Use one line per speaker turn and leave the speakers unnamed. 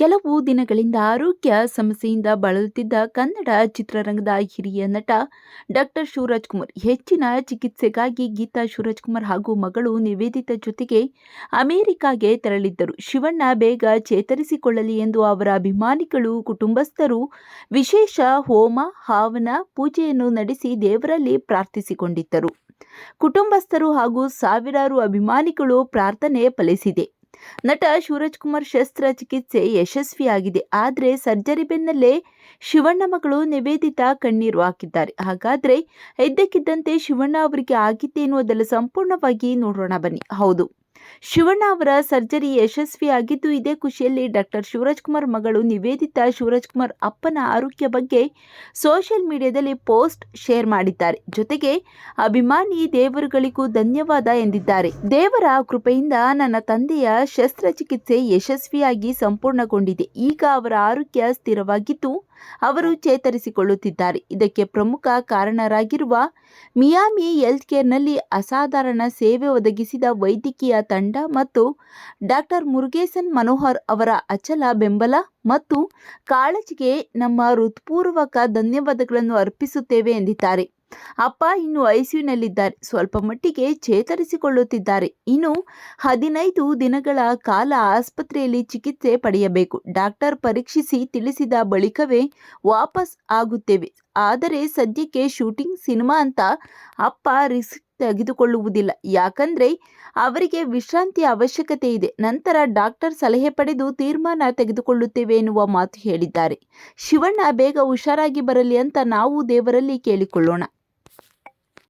ಕೆಲವು ದಿನಗಳಿಂದ ಆರೋಗ್ಯ ಸಮಸ್ಯೆಯಿಂದ ಬಳಲುತ್ತಿದ್ದ ಕನ್ನಡ ಚಿತ್ರರಂಗದ ಹಿರಿಯ ನಟ ಡಾಕ್ಟರ್ ಶಿವರಾಜ್ ಕುಮಾರ್. ಹೆಚ್ಚಿನ ಚಿಕಿತ್ಸೆಗಾಗಿ ಗೀತಾ ಶಿವರಾಜ್ ಕುಮಾರ್ ಹಾಗೂ ಮಗಳು ನಿವೇದಿತ ಜೊತೆಗೆ ಅಮೆರಿಕಾಗೆ ತೆರಳಿದ್ದರು. ಶಿವಣ್ಣ ಬೇಗ ಚೇತರಿಸಿಕೊಳ್ಳಲಿ ಎಂದು ಅವರ ಅಭಿಮಾನಿಗಳು, ಕುಟುಂಬಸ್ಥರು ವಿಶೇಷ ಹೋಮ, ಹಾವನ, ಪೂಜೆಯನ್ನು ನಡೆಸಿ ದೇವರಲ್ಲಿ ಪ್ರಾರ್ಥಿಸಿಕೊಂಡಿದ್ದರು. ಕುಟುಂಬಸ್ಥರು ಹಾಗೂ ಸಾವಿರಾರು ಅಭಿಮಾನಿಗಳು ಪ್ರಾರ್ಥನೆ ಫಲಿಸಿದೆ. ನಟ ಶಿವರಾಜ್ ಕುಮಾರ್ ಶಸ್ತ್ರ ಚಿಕಿತ್ಸೆ ಯಶಸ್ವಿಯಾಗಿದೆ. ಆದರೆ ಸರ್ಜರಿ ಬೆನ್ನಲ್ಲೇ ಶಿವಣ್ಣ ಮಗಳು ನಿವೇದಿತಾ ಕಣ್ಣೀರು ಹಾಕಿದ್ದಾರೆ. ಹಾಗಾದ್ರೆ ಇದ್ದಕ್ಕಿದ್ದಂತೆ ಶಿವಣ್ಣ ಅವರಿಗೆ ಆಗಿದ್ದೇನು ಅದೆಲ್ಲ ಸಂಪೂರ್ಣವಾಗಿ ನೋಡೋಣ ಬನ್ನಿ. ಹೌದು. ಶಿವಣ್ಣ ಅವರ ಸರ್ಜರಿ ಯಶಸ್ವಿಯಾಗಿದ್ದು ಇದೇ ಖುಷಿಯಲ್ಲಿ ಡಾಕ್ಟರ್ ಶಿವರಾಜ್ಕುಮಾರ್ ಮಗಳು ನಿವೇದಿತಾ ಶಿವರಾಜ್ ಕುಮಾರ್ ಅಪ್ಪನ ಆರೋಗ್ಯ ಬಗ್ಗೆ ಸೋಷಿಯಲ್ ಮೀಡಿಯಾದಲ್ಲಿ ಪೋಸ್ಟ್ ಶೇರ್ ಮಾಡಿದ್ದಾರೆ. ಜೊತೆಗೆ ಅಭಿಮಾನಿ ದೇವರುಗಳಿಗೂ ಧನ್ಯವಾದ ಎಂದಿದ್ದಾರೆ. ದೇವರ ಕೃಪೆಯಿಂದ ನನ್ನ ತಂದೆಯ ಶಸ್ತ್ರಚಿಕಿತ್ಸೆ ಯಶಸ್ವಿಯಾಗಿ ಸಂಪೂರ್ಣಗೊಂಡಿದೆ. ಈಗ ಅವರ ಆರೋಗ್ಯ ಸ್ಥಿರವಾಗಿದ್ದು ಅವರು ಚೇತರಿಸಿಕೊಳ್ಳುತ್ತಿದ್ದಾರೆ. ಇದಕ್ಕೆ ಪ್ರಮುಖ ಕಾರಣರಾಗಿರುವ ಮಿಯಾಮಿ ಹೆಲ್ತ್ ಕೇರ್ನಲ್ಲಿ ಅಸಾಧಾರಣ ಸೇವೆ ಒದಗಿಸಿದ ವೈದ್ಯಕೀಯ ತಂಡ ಮತ್ತು ಡಾಕ್ಟರ್ ಮುರುಗೇಸನ್ ಮನೋಹರ್ ಅವರ ಅಚಲ ಬೆಂಬಲ ಮತ್ತು ಕಾಳಜಿಗೆ ನಮ್ಮ ಹೃತ್ಪೂರ್ವಕ ಧನ್ಯವಾದಗಳನ್ನು ಅರ್ಪಿಸುತ್ತೇವೆ ಎಂದಿದ್ದಾರೆ. ಅಪ್ಪ ಇನ್ನು ಐಸಿಯುನಲ್ಲಿದ್ದಾರೆ. ಸ್ವಲ್ಪ ಮಟ್ಟಿಗೆ ಚೇತರಿಸಿಕೊಳ್ಳುತ್ತಿದ್ದಾರೆ. ಇನ್ನು ಹದಿನೈದು ದಿನಗಳ ಕಾಲ ಆಸ್ಪತ್ರೆಯಲ್ಲಿ ಚಿಕಿತ್ಸೆ ಪಡೆಯಬೇಕು. ಡಾಕ್ಟರ್ ಪರೀಕ್ಷಿಸಿ ತಿಳಿಸಿದ ಬಳಿಕವೇ ವಾಪಸ್ ಆಗುತ್ತೇವೆ. ಆದರೆ ಸದ್ಯಕ್ಕೆ ಶೂಟಿಂಗ್ ಸಿನಿಮಾ ಅಂತ ಅಪ್ಪ ರಿಸ್ಕ್ ತೆಗೆದುಕೊಳ್ಳುವುದಿಲ್ಲ. ಯಾಕಂದ್ರೆ ಅವರಿಗೆ ವಿಶ್ರಾಂತಿಯ ಅವಶ್ಯಕತೆ ಇದೆ. ನಂತರ ಡಾಕ್ಟರ್ ಸಲಹೆ ಪಡೆದು ತೀರ್ಮಾನ ತೆಗೆದುಕೊಳ್ಳುತ್ತೇವೆ ಎನ್ನುವ ಮಾತು ಹೇಳಿದ್ದಾರೆ. ಶಿವಣ್ಣ, ಬೇಗ ಹುಷಾರಾಗಿ ಬರಲಿ ಅಂತ ನಾವು ದೇವರಲ್ಲಿ ಕೇಳಿಕೊಳ್ಳೋಣ.